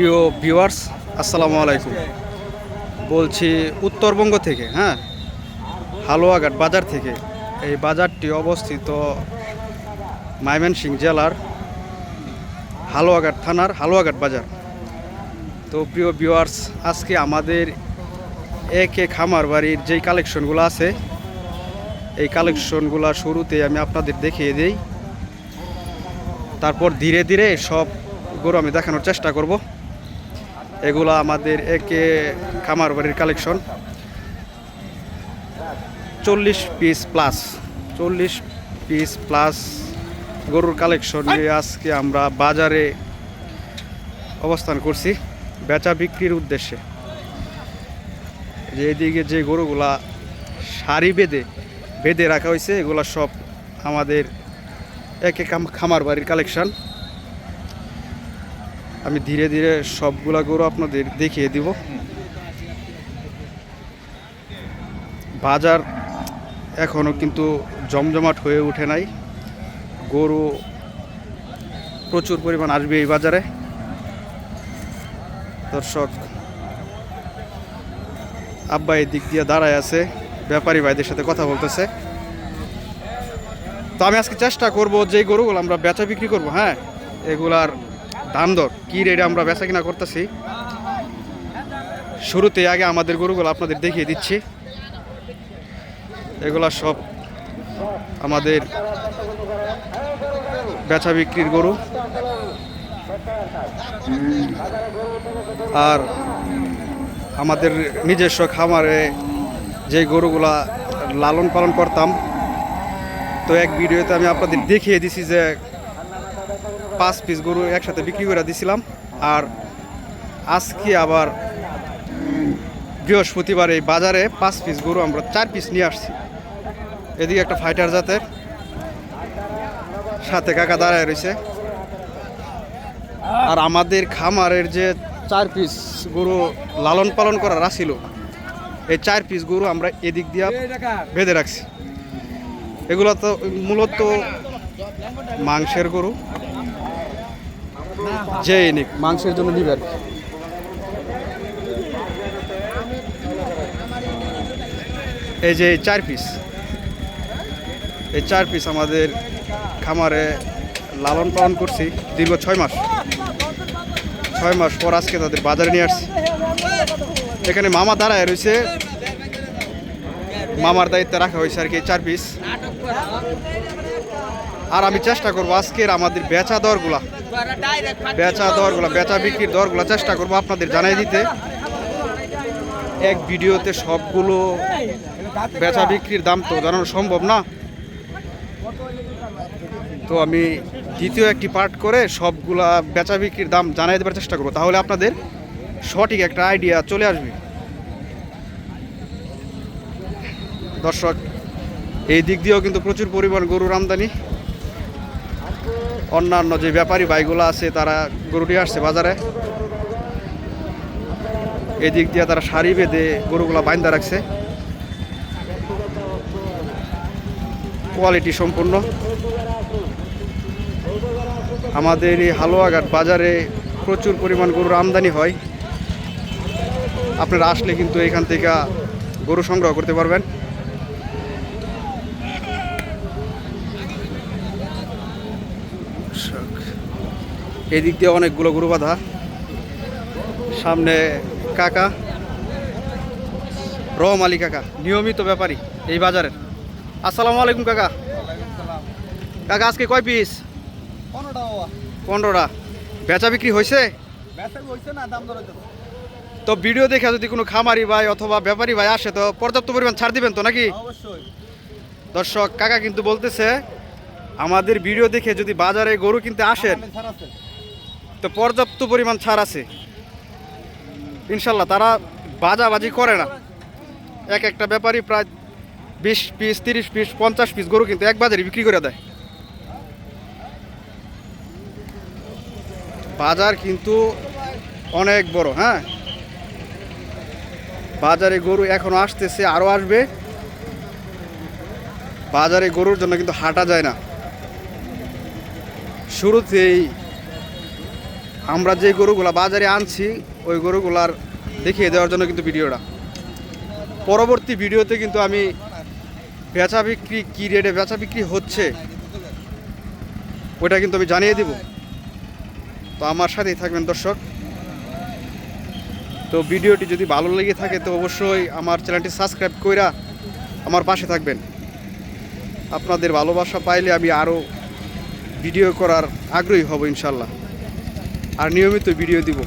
প্রিয় ভিউয়ার্স, আসসালামু আলাইকুম। বলছি উত্তরবঙ্গ থেকে হ্যাঁ? হালুয়াঘাট বাজার থেকে এই বাজারটি অবস্থিত ময়মনসিংহ জেলার হালুয়াঘাট থানার হালুয়াঘাট বাজার। তো প্রিয় ভিউয়ার্স, আজকে আমাদের একে খামার বাড়ির যেই কালেকশনগুলো আছে, এই কালেকশনগুলো শুরুতে আমি আপনাদের দেখিয়ে দিই। তারপর ধীরে ধীরে সব গরু আমি দেখানোর চেষ্টা করব। এগুলো আমাদের একে খামার বাড়ির কালেকশন চল্লিশ পিস প্লাস চল্লিশ পিস প্লাস গরুর কালেকশন নিয়ে আজকে আমরা বাজারে অবস্থান করছি, বেচা বিক্রির উদ্দেশ্যে। যে এদিকে যে গরুগুলা সারি বেঁধে বেঁধে রাখা হয়েছে, এগুলা সব আমাদের একে খামার বাড়ির কালেকশন আমি ধীরে ধীরে সবগুলা গরু আপনাদের দেখিয়ে দিব। বাজার এখনও কিন্তু জমজমাট হয়ে ওঠে নাই। গরু প্রচুর পরিমাণ আসবে এই বাজারে। দর্শক, আব্বা এই দিক দিয়ে দাঁড়ায় আছে, ব্যাপারী ভাইদের সাথে কথা বলতেছে। তো আমি আজকে চেষ্টা করব যে গরুগুলো আমরা বেচা বিক্রি করব হ্যাঁ? এগুলার দাম দর কী রেটে আমরা বেচা কিনা করতেছি? শুরুতে আগে আমাদের গরুগুলো আপনাদের দেখিয়ে দিচ্ছি। এগুলা সব আমাদের বেচা বিক্রির গরু। আর আমাদের নিজস্ব খামারে যে গরুগুলা লালন পালন করতাম, তো এক ভিডিওতে আমি আপনাদের দেখিয়ে দিছি যে পাঁচ পিস গরু একসাথে বিক্রি করে দিছিলাম। আর আজকে আবার বৃহস্পতিবার এই বাজারে পাঁচ পিস গরু আমরা চার পিস নিয়ে আসছি। এদিকে একটা ফাইটার জাতের সাথে কাকা দাঁড়ায় রয়েছে। আর আমাদের খামারের যে চার পিস গরু লালন পালন করার আসিল এই চার পিস গরু আমরা এদিক দিয়ে বেঁধে রাখছি। এগুলো তো মূলত মাংসের গরু যে মাংসের জন্য নিবে আর এই যে চার পিস এই চার পিস আমাদের খামারে লালন পালন করছি দীর্ঘ ছয় মাস। ছয় মাস পর আজকে তাদের বাজারে নিয়ে আসছি। এখানে মামা দাঁড়ায় রয়েছে। মামার দায়িত্বে রাখা হয়েছে আর কি চার পিস আর আমি চেষ্টা করব আজকের আমাদের বেচা দরগুলা। বেচা দরগুলা, বেচা বিক্রির দরগুলা চেষ্টা করব আপনাদের জানাই দিতে। এক ভিডিওতে সবগুলো বেচা বিক্রির দাম তো জানানো সম্ভব না। তো আমি দ্বিতীয় একটি পার্ট করে সবগুলা বেচা বিক্রির দাম জানাই দেবার চেষ্টা করব। তাহলে আপনাদের সঠিক একটা আইডিয়া চলে আসবে। দর্শক, এই দিক দিয়েও কিন্তু প্রচুর পরিমাণ গরুর আমদানি। অন্যান্য যে ব্যাপারী ভাইগুলো আছে, তারা গরুটি আসছে বাজারে। এদিক দিয়ে তারা সারি বেঁধে গরুগুলা বাইন্দা রাখছে। কোয়ালিটি সম্পূর্ণ। আমাদের এই হালুয়াঘাট বাজারে প্রচুর পরিমাণ গরুর আমদানি হয়। আপনারা আসলে কিন্তু এখান থেকে গরু সংগ্রহ করতে পারবেন। এদিক দিয়ে অনেকগুলো গরু বাঁধা। সামনে কাকা রহম আলী কাকা নিয়মিত ব্যাপারী এই বাজারের। আসসালামু আলাইকুম কাকা। কাকা আজকে কয় পিস? পনেরোটা বেচা বিক্রি হয়েছে তো ভিডিও দেখে যদি কোনো খামারি ভাই অথবা ব্যাপারী ভাই আসে তো পর্যাপ্ত পরিমাণ ছাড় দিবেন তো নাকি? দর্শক কাকা কিন্তু বলতেছে আমাদের ভিডিও দেখে যদি বাজারে গরু কিনতে আসেন তো পর্যাপ্ত পরিমাণ ছাড় আছে। ইনশাল্লাহ তারা বাজাবাজি করে না। এক একটা ব্যাপারই প্রায় বিশ পিস, তিরিশ পিস, পঞ্চাশ পিস গরু কিন্তু এক বাজারে বিক্রি করে দেয়। বাজার কিন্তু অনেক বড় হ্যাঁ? বাজারে গরু এখনও আসতেছে আরও আসবে। বাজারে গরুর জন্য কিন্তু হাঁটা যায় না। শুরুতেই আমরা যে গরুগুলা বাজারে আনছি, ওই গরুগুলার দেখিয়ে দেওয়ার জন্য কিন্তু ভিডিওটা। পরবর্তী ভিডিওতে কিন্তু আমি বেচা বিক্রি কী রেটে বেচা বিক্রি হচ্ছে, ওইটা কিন্তু আমি জানিয়ে দিব। তো আমার সাথেই থাকবেন দর্শক। তো ভিডিওটি যদি ভালো লেগে থাকে, তো অবশ্যই আমার চ্যানেলটি সাবস্ক্রাইব কইরা আমার পাশে থাকবেন। আপনাদের ভালোবাসা পাইলে আমি আরও ভিডিও করার আগ্রহী হব ইনশাল্লাহ। আর নিয়মিত ভিডিও দিব।